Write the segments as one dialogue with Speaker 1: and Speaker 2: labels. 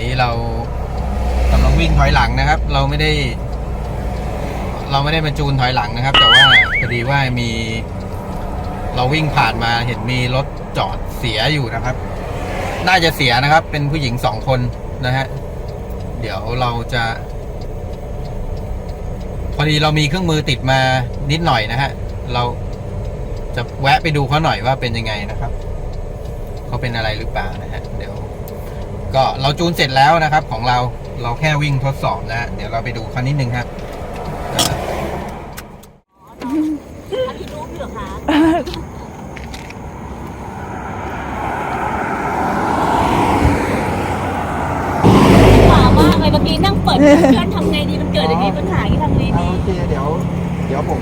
Speaker 1: นี้เรากำลังวิ่งถอยหลังนะครับ เราไม่ได้ เราไม่ได้มาจูนถอยหลังนะครับ แต่ว่าพอดีว่ามี เราวิ่งผ่านมาเห็นมีรถจอดเสียอยู่นะครับ น่าจะเสียนะครับ เป็นผู้หญิงสองคนนะฮะเดี๋ยวเราจะ พอดีเรามีเครื่องมือติดมานิดหน่อยนะฮะเราจะแวะไปดูเขาหน่อยว่าเป็นยังไงนะครับเขาเป็นอะไรหรือเปล่านะฮะเดี๋ยว ก็เราจูนเสร็จแล้วนะครับ ของเราเราแค่วิ่งทดสอบนะฮะเดี๋ยวเราไปดูเขานิดนึงครับเอ่อ
Speaker 2: อันนี้รู้เหรอคะถามมากเลยเมื่อกี้นั่งเปิดเครื่องทำไงดีมันเกิดอย่างนี้ปัญหาที่ทำไง
Speaker 1: เอา
Speaker 2: ดี
Speaker 1: โอเคเดี๋ยว เดี๋ยวผม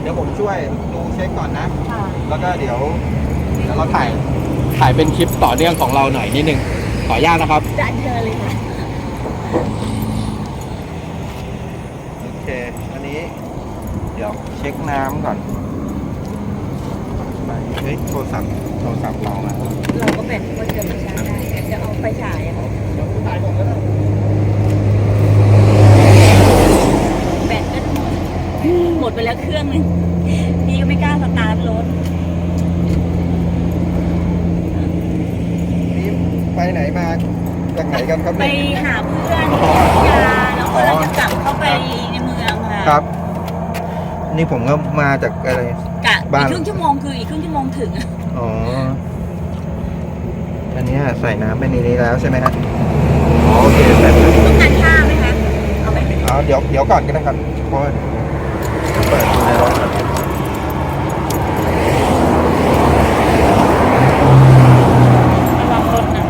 Speaker 1: เดี๋ยวผมช่วยดูเช็คก่อนนะ
Speaker 2: ค่ะ
Speaker 1: แล้วก็เดี๋ยวเดี๋ยวเราถ่าย ถ่ายเป็นคลิปต่อเนื่องของเราหน่อยนิดนึง ขออนุญาตนะครับ
Speaker 2: จะเจอเลยค่ะ
Speaker 1: โอเค อันนี้ เดี๋ยวเช็คน้ำก่อนไปเฮ้ยโทรศัพท์โทรศัพท์เราอะ
Speaker 2: เราก็แบตมันจะมาชาร์จได้แต่จะเอาไฟฉายอะ
Speaker 1: เดี๋ยวถ่ายผมก็ได้
Speaker 2: แบตก็หมดหมดไปแล้วเครื่องหนึงพี่ก็ไม่กล้าสตาร์ทรถ
Speaker 1: นี่ ไปไหนมาจากไหนกันครับ
Speaker 2: ไป
Speaker 1: เนี่ย
Speaker 2: หาเพื่อนยาแล้วก็เราจะกลับเข้าไปในเมืองค่ะ
Speaker 1: ครับ นี่ผมก็มาจากอะไร
Speaker 2: กะ
Speaker 1: บ้า
Speaker 2: อี
Speaker 1: น
Speaker 2: กครึ่งชั่วโมงคืออีกครึ่งชั่วโมงถึง
Speaker 1: อ๋อ อันเนี้ยใส่น้ำไปในนี้แล้วใช่ไหมฮะอ๋อโอเคเสร็จแล้ว
Speaker 2: ต้องการข้าวไหมคะเอาไหม
Speaker 1: เอาเดี๋ยวเดี๋ยวก่อนก็ได้ครับเพราะว่าเปิดดูในรถก่อน
Speaker 2: ระวังรถนะ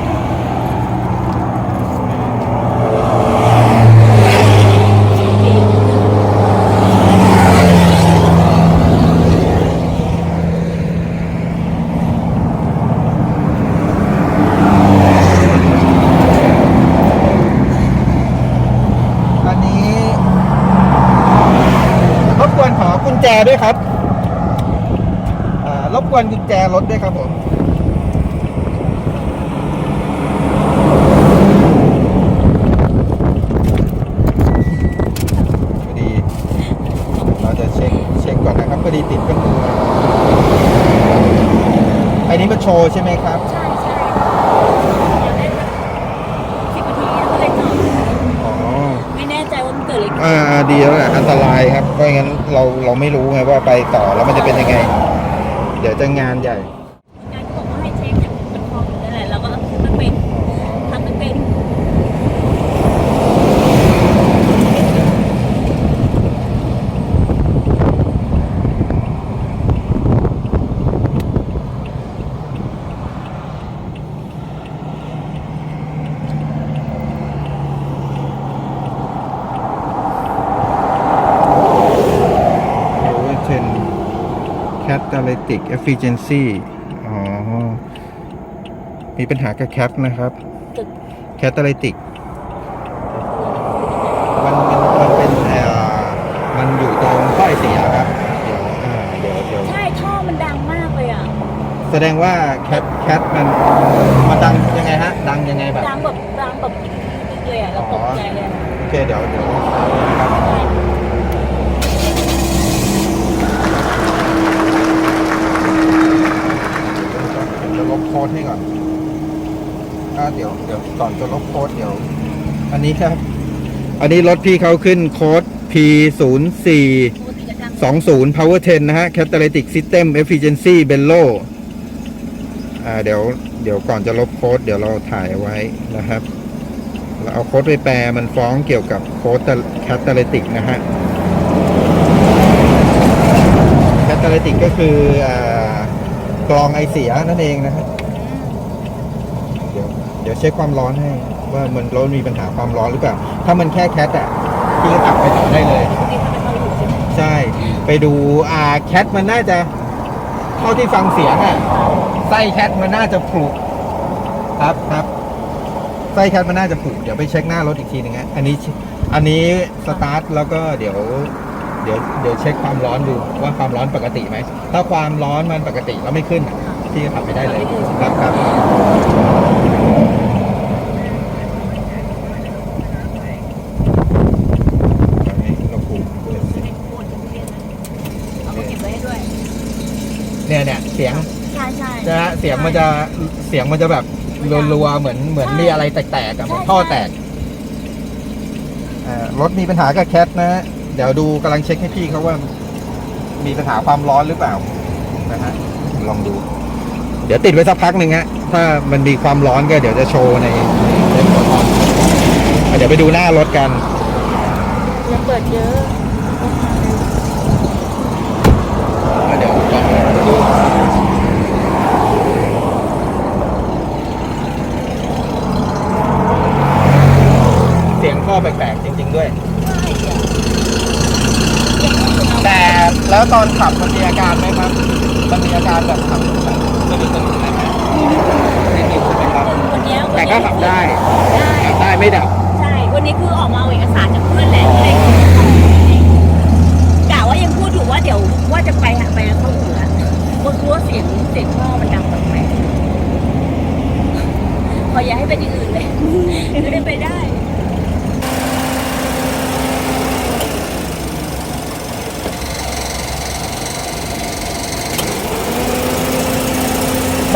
Speaker 1: อันนี้รบกวนขอกุญแจ ด้วยครับอ่ารบกวนกุญแจรถด้วยครับผมพอดี เราจะเช็คเช็คก่อนนะครับพอดีติดเครื่องมืออันนี้มาโชว์ใช่ไหมครับ
Speaker 2: ใช่ใช่เดี๋ยวได้สักสิบนาทีแล้วก็เลยจอด
Speaker 1: อ๋อ
Speaker 2: ไม่แน่ใจว่ามันเกิด อะไรขึ้น
Speaker 1: อ่าอ่าดีแล้วแหละอันตรายครับเพราะงั้นเราเราไม่รู้ไงว่าไปต่อแล้วมันจะเป็นยังไง เดี๋ยวจะงานใหญ่
Speaker 2: งานก็บอกว่าให้เช็คจากบนคอมนั่นแหละเราก็มันเป็นทำมันเป็น
Speaker 1: โอเวอร์เทน catalytic efficiency อ๋อ มีปัญหากับแคปนะครับ
Speaker 2: ตึก
Speaker 1: catalytic มันมันมันเป็นเอ่อมันอยู่ตรงถ้อยเสียครับ เดี๋ยวอ่าเดี๋ยวเดี๋ยว
Speaker 2: ใช่ท่อมันดังมากเลยอะ
Speaker 1: แสดงว่าแคทแคทมันมันดังยังไงฮะ ดังยังไงแบบ
Speaker 2: ดังแบบดังแบบเลยอะเราตกใจเลยอะ
Speaker 1: โอเคเดี๋ยวเดี๋ยวนะครับ
Speaker 2: ใช่
Speaker 1: เดี๋ยวจะ ลบโค้ดให้ก่อนอ่าเดี๋ยวเดี๋ยวก่อนจะลบโค้ดเดี๋ยว อันนี้ครับ อันนี้รถพี่เขาขึ้นโค้ด P0420 power 10 นะฮะ catalytic system efficiency Bello อ่าเดี๋ยวเดี๋ยวก่อนจะลบโค้ดเดี๋ยวเราถ่ายไว้นะครับเราเอาโค้ดไปแปลมันฟ้องเกี่ยวกับโค้ด catalytic นะฮะ catalytic ก็คืออ่า กรองไอเสียนั่นเองนะฮะเดี๋ยวเดี๋ยวเช็คความร้อนให้ ว่ามันรถมีปัญหาความร้อนหรือเปล่า ถ้ามันแค่แคทอะพี่ก็ตัดไปต่อได้เลย
Speaker 2: ใช่ ไป
Speaker 1: ดูอ่าแคทมันน่าจะเท่าที่ฟังเสียงอะไส้แคทมันน่าจะผุครับครับไส้แคทมันน่าจะผุเดี๋ยวไปเช็คหน้ารถอีกทีหนึงฮะอันนี้ อันนี้สตาร์ทแล้วก็เดี๋ยว ดี๋ยวเดี๋ยวเช็คความร้อนดูว่าความร้อนปกติไหม ถ้าความร้อนมันปกติแล้วไม่ขึ้นพี่ก็ขับไปได้เลยครับครับเนี่ยเนี่ยเสียง
Speaker 2: ใช่ใช่จะเสียง
Speaker 1: มันจะเสียงมันจะแบบรัวๆเหมือนเหมือนมีอะไรแตกๆกับท่อแตกรถมีปัญหากับแคทนะฮะ เดี๋ยวดูกำลังเช็คให้พี่เขาว่า มีปัญหาความร้อนหรือเปล่านะฮะลองดู เดี๋ยวติดไว้สักพักหนึ่งฮะถ้ามันมีความร้อนก็เดี๋ยวจะโชว์ในในหัวคอมอะเดี๋ยวไปดูหน้ารถกัน
Speaker 2: ยังเปิดเยอะ
Speaker 1: เดี๋ยวลองดูเสียงข้อแปลกๆจริง ๆ ด้วย แต่แล้วตอนขับมันมีอาการไหมครับ มันมีอาการแบบขับแบบสะดุดสะดุดอะไรไหมไม่มีใช่ไหมครับ
Speaker 2: วันเนี้ย
Speaker 1: แต่ก็ขับได้
Speaker 2: ได้
Speaker 1: ขับได้ไม่ดับ
Speaker 2: ใช่ วันนี้คือออกมาเอาเอกสารจากเพื่อนแหละเลยกะว่ายังพูดอยู่ว่าเดี๋ยวว่าจะไปหาไปเข้าอู่ละเพราะรู้ว่าเสียงเสียงท่อมันดังแปลกๆขออย่าให้เป็นอย่างอื่นเลยจะได้ไปได้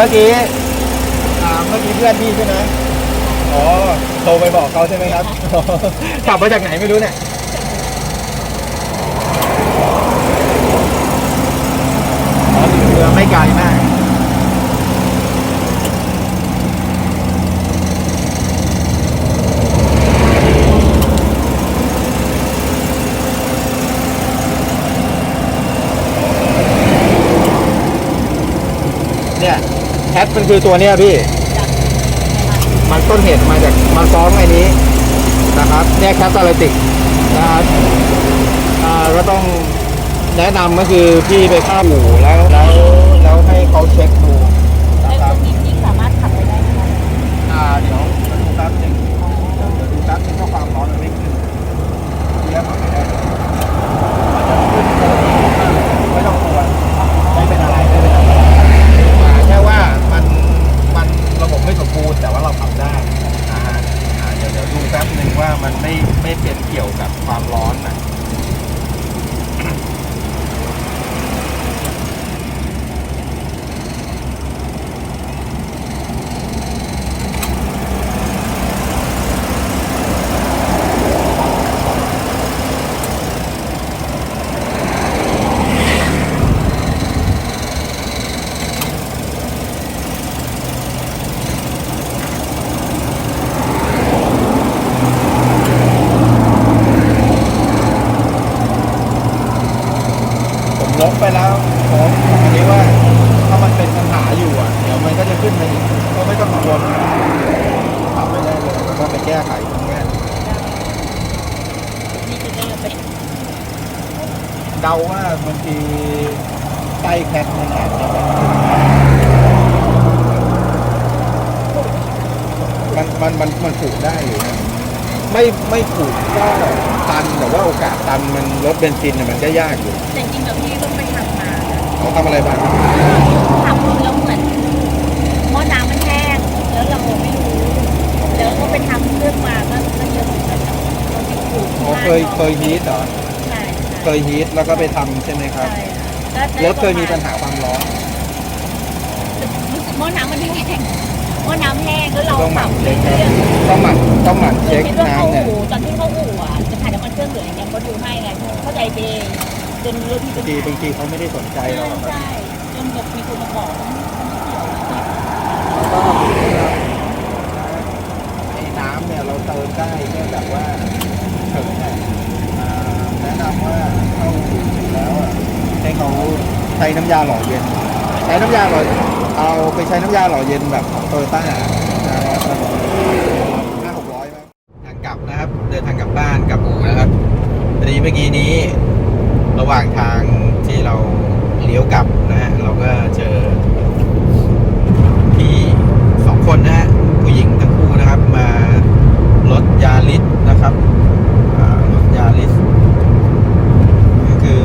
Speaker 1: มื่อกี้อ่าเมื่อกี้เพื่อนพี่ใช่ไหมอ๋อโทรไปบอกเขาใช่ไหมครับ ขับมาจากไหนไม่รู้เนี่ยอ๋อเรือไม่ไกลมาก เนี่ยแคท มันคือตัวเนี้ยพี่ มันต้นเหตุมาจากมันฟ้องไอ้นี้นะครับเนี่ยแคทาลิติกนะครับอ่าก็ต้องแนะนำก็คือพี่ไปเข้าหมูแล้วแล้วแล้วให้เขาเช็คดู
Speaker 2: ไอ้
Speaker 1: นะค
Speaker 2: ต
Speaker 1: รั
Speaker 2: ร
Speaker 1: บ
Speaker 2: งนี้ที่สามารถขับไปได้ไหมคะ
Speaker 1: อ่าเดี๋ยวเดี๋ยวดูแป๊บหนึงเดี๋ยวเดี๋ยวดูแป๊บหนึงถ้าความร้อนมันไม่ขึ้นเทียบมันไม่ได้เลยมันจะขึ้นไม่ต้องกลัวไม่เป็นอะไรไม่เป็นอะไรอ่าแค่ว่ามันมันระบบไม่สมบูรณ์แต่ว่าเราทำได้อ่าอ่าเดี๋ยวเดี๋ยวดูแป๊บหนึ่งว่ามันไม่ไม่เป็นเกี่ยวกับความร้อนนะ ผม ลบไปแล้วผมอันนี้ว่าถ้ามันเป็นปัญหาอยู่อะเดี๋ยวมันก็จะขึ้นมาอีกก็ไม่ต้องกังวลทำไปได้เลยแล้วก็ไปแก้ไขตรงนี้
Speaker 2: นี่จะได้ไป
Speaker 1: เดาว่าบางทีไส้แคทมันอาจจะแบบมันมันมันมันผูกได้อยู่นะไม่ไม่ผูกก็ตันแต่ว่าโอกาสตันมันลดเบนซินน่ะมันก็ยากอยู่
Speaker 2: แต่จริงๆแบบพี่
Speaker 1: เขาทำอะไรบ้าง
Speaker 2: ทำแล้วเหมือนหม้อน้ำมันแห้งแล้วเราไม่รู้แล้วก็ไปทำเครื่องมาก็ก็เยอะเหมือนกันเราไปปลูก
Speaker 1: อ๋อเคยเคยฮีทเหรอ
Speaker 2: ใช่
Speaker 1: เคยฮีทแล้วก็ไปทำใช่ไหมครับ
Speaker 2: ใช่แล้ว
Speaker 1: รถเคยมีปัญหาความร้อน
Speaker 2: รู้สึกหม้อน้ำมันแห้งหม้อน้ำแห้งแล้วเรา
Speaker 1: ต้องหมั่
Speaker 2: ปรับ
Speaker 1: นเช็
Speaker 2: เรื่
Speaker 1: ค
Speaker 2: อย
Speaker 1: ต้องหมั่นต้องหมั่น
Speaker 2: ๆ
Speaker 1: เช็ค
Speaker 2: คิดว่าเข้า
Speaker 1: น้ำเนี่ย
Speaker 2: อู่ตอนที่เข้าอู่อะจะถ่ายน้ำมันเครื่องเหลืออย่างเงี้ยเขาดูให้ไงเข้าใจไปเอง จนรถที่
Speaker 1: บางทีบางทีเขาไม่ได้สนใจ
Speaker 2: ใช่
Speaker 1: เราหรอกครับ
Speaker 2: ใช่จนแบบมีคนมาบอกว่าไม่เกี่ยวนะ
Speaker 1: ก็ไอ้น้ำเนี่ยเราเติมได้แค่แบบว่าถึงเนี่ยอ่าแนะนำว่าเข้าถึงแล้วอะให้เขาใช้น้ำยาหล่อเย็น ใช้น้ำยาหล่อเอาไปใช้น้ำยาหล่อเย็นแบบของโตโยต้านะครับห้าหกร้อยมั้งทางกลับนะครับ เดินทางกลับบ้านกลับอู่นะครับพอดีเมื่อกี้นี้ ระหว่างทางที่เราเลี้ยวกลับนะฮะเราก็เจอพี่สองคนนะฮะผู้หญิงทั้งคู่นะครับ มารถยาริสนะครับรถยาริสก็คือ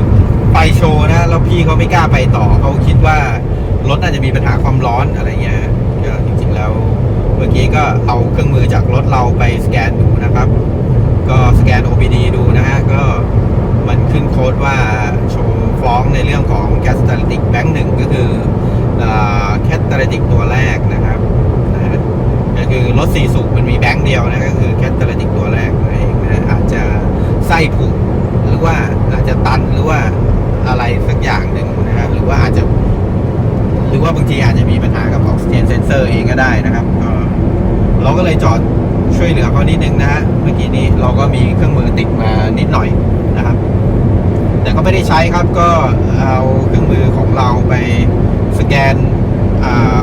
Speaker 1: ไปโชว์นะแล้วพี่เขาไม่กล้าไปต่อเขาคิดว่ารถน่าจะมีปัญหาความร้อนอะไรเงี้ยก็จริงๆแล้วเมื่อกี้ก็เอาเครื่องมือจากรถเราไปสแกนดูนะครับ ก็สแกน OBD ดูนะฮะก็ ขึ้นโค้ดว่าโชว์ฟ้องในเรื่องของ Gas Static Bank 1ก็คือแคตตาลิติกตัวแรกนะครับก็คือรถสี่สูบมันมีแบงค์เดียวนะก็คือแคตตาลิติกตัวแรกนั่นเองนะอาจจะไส้ผุหรือว่าอาจจะตันหรือว่าอะไรสักอย่างหนึ่งนะฮะหรือว่าอาจจะ หรือว่าบางทีอาจจะมีปัญหากับออกซิเจนเซนเซอร์เองก็ได้นะครับก็เราก็เลยจอดช่วยเหลือเขานิดนึงนะฮะเมื่อกี้นี้เราก็มีเครื่องมือติดมานิดหน่อยนะครับ แต่ก็ไม่ได้ใช้ครับก็เอาเครื่องมือของเราไปสแกน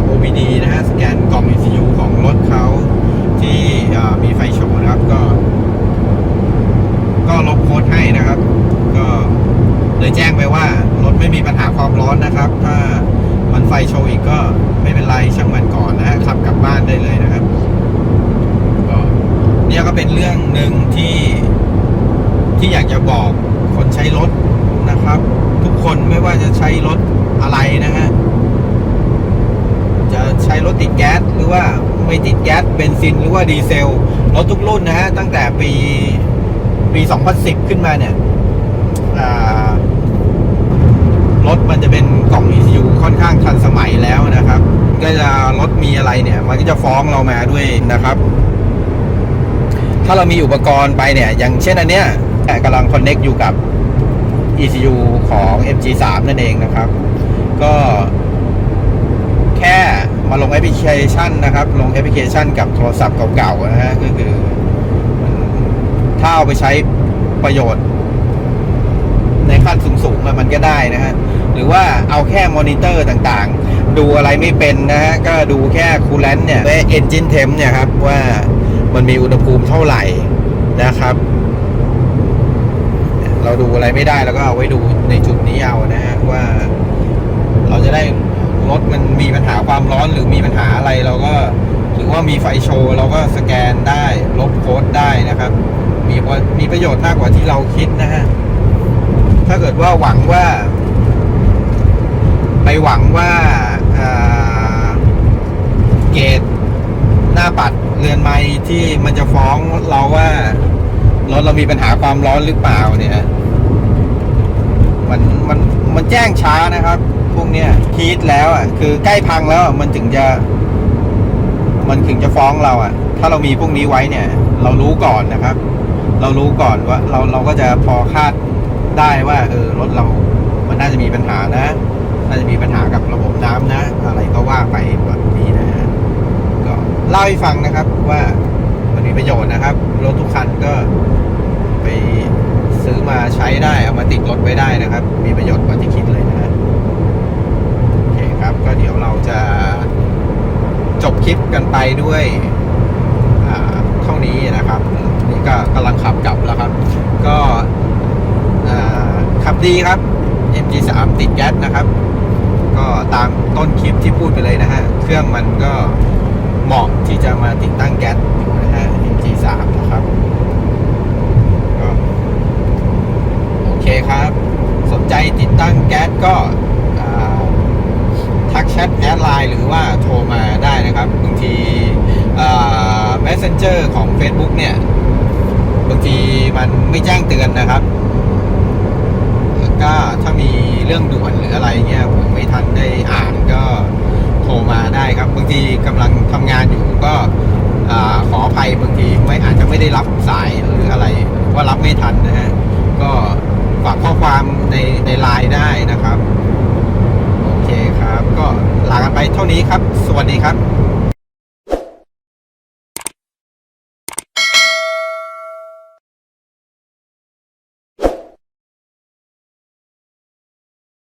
Speaker 1: OBD นะฮะสแกนกล่อง ECU ของรถเขาที่มีไฟโชว์นะครับก็ ก็ลบโค้ดให้นะครับ ก็เลยแจ้งไปว่ารถไม่มีปัญหาความร้อนนะครับ ถ้ามันไฟโชว์อีกก็ไม่เป็นไรช่างมันก่อนนะฮะขับกลับบ้านได้เลยนะครับก็เนี่ยก็เป็นเรื่องหนึ่งที่ที่อยากจะบอกคนใช้รถ นะครับ ทุกคนไม่ว่าจะใช้รถอะไรนะฮะจะใช้รถติดแก๊สหรือว่าไม่ติดแก๊สเบนซินหรือว่าดีเซลรถทุกรุ่นนะฮะตั้งแต่ปีปี 2010 ขึ้นมาเนี่ยรถมันจะเป็นกล่อง ECU ค่อนข้างทันสมัยแล้วนะครับ ก็จะรถมีอะไรเนี่ย มันก็จะฟ้องเรามาด้วยนะครับ ถ้าเรามีอุปกรณ์ไปเนี่ย อย่างเช่นอันเนี้ยกำลัง connect อยู่กับ ECU ของ MG3 นั่นเองนะครับ ก็แค่มาลงแอปพลิเคชันนะครับ ลงแอปพลิเคชันกับโทรศัพท์เก่าๆนะฮะก็คือถ้าเอาไปใช้ประโยชน์ ในขั้นสูงๆมันก็ได้นะฮะหรือว่าเอาแค่มอนิเตอร์ต่างๆ ดูอะไรไม่เป็นนะฮะ ก็ดูแค่คูลเลนต์เนี่ยเอนจินเทมเนี่ยครับ ว่ามันมีอุณหภูมิเท่าไหร่นะครับ เราดูอะไรไม่ได้แล้วก็เอาไว้ดูในจุดนี้เอานะฮะว่า เราจะได้รถมันมีปัญหาความร้อนหรือมีปัญหาอะไรเราก็หรือว่ามีไฟโชว์เราก็สแกนได้ลบโค้ดได้นะครับ มีมีประโยชน์มากกว่าที่เราคิดนะฮะถ้าเกิดว่าหวังว่า ไปหวังว่าเกตหน้าปัดเรือนไม้ที่มันจะฟ้องเราว่ารถเรามีปัญหาความร้อนหรือเปล่าเนี่ย แจ้งช้านะครับ พวกเนี้ยฮีทแล้วอะคือใกล้พังแล้วมันถึงจะ มันถึงจะฟ้องเราอะ ถ้าเรามีพวกนี้ไว้เนี่ย เรารู้ก่อนนะครับ เรารู้ก่อนว่า เราเราก็จะพอคาดได้ว่า เออรถเรา มันน่าจะมีปัญหานะน่าจะมีปัญหากับระบบน้ำนะ อะไรก็ว่าไปแบบนี้นะฮะก็เล่าให้ฟังนะครับว่ามันมีประโยชน์นะครับรถทุกคันก็ อมาใช้ได้เอามาติดรถไว้ได้นะครับ มีประโยชน์กว่าที่คิดเลยนะฮะโอเคครับก็เดี๋ยวเราจะจบคลิปกันไปด้วยเท่านี้นะครับ นี่ก็กำลังขับกลับแล้วครับ ก็ขับดีครับ MG3 ติดแก๊สนะครับ ก็ตามต้นคลิปที่พูดไปเลยนะฮะ เครื่องมันก็เหมาะที่จะมาติดตั้งแก๊สอยู่นะฮะ MG3 นะครับก็โอ เคครับ สนใจติดตั้งแก๊สก็ทักแชทแอดไลน์หรือว่าโทรมาได้นะครับบางที Messenger ของ Facebook เนี่ยบางทีมันไม่แจ้งเตือนนะครับก็ถ้ามีเรื่องด่วนหรืออะไรเงี้ยผมไม่ทันได้อ่านก็โทรมาได้ครับบางทีกำลังทำงานอยู่ก็ขออภัยบางทีไม่อาจจะไม่ได้รับสายหรืออะไรว่ารับไม่ทันนะฮะก็ ฝากข้อความในในไลน์ได้นะครับ โอเคครับ ก็ลากันไปเท่านี้ครับ สวัสดีครับ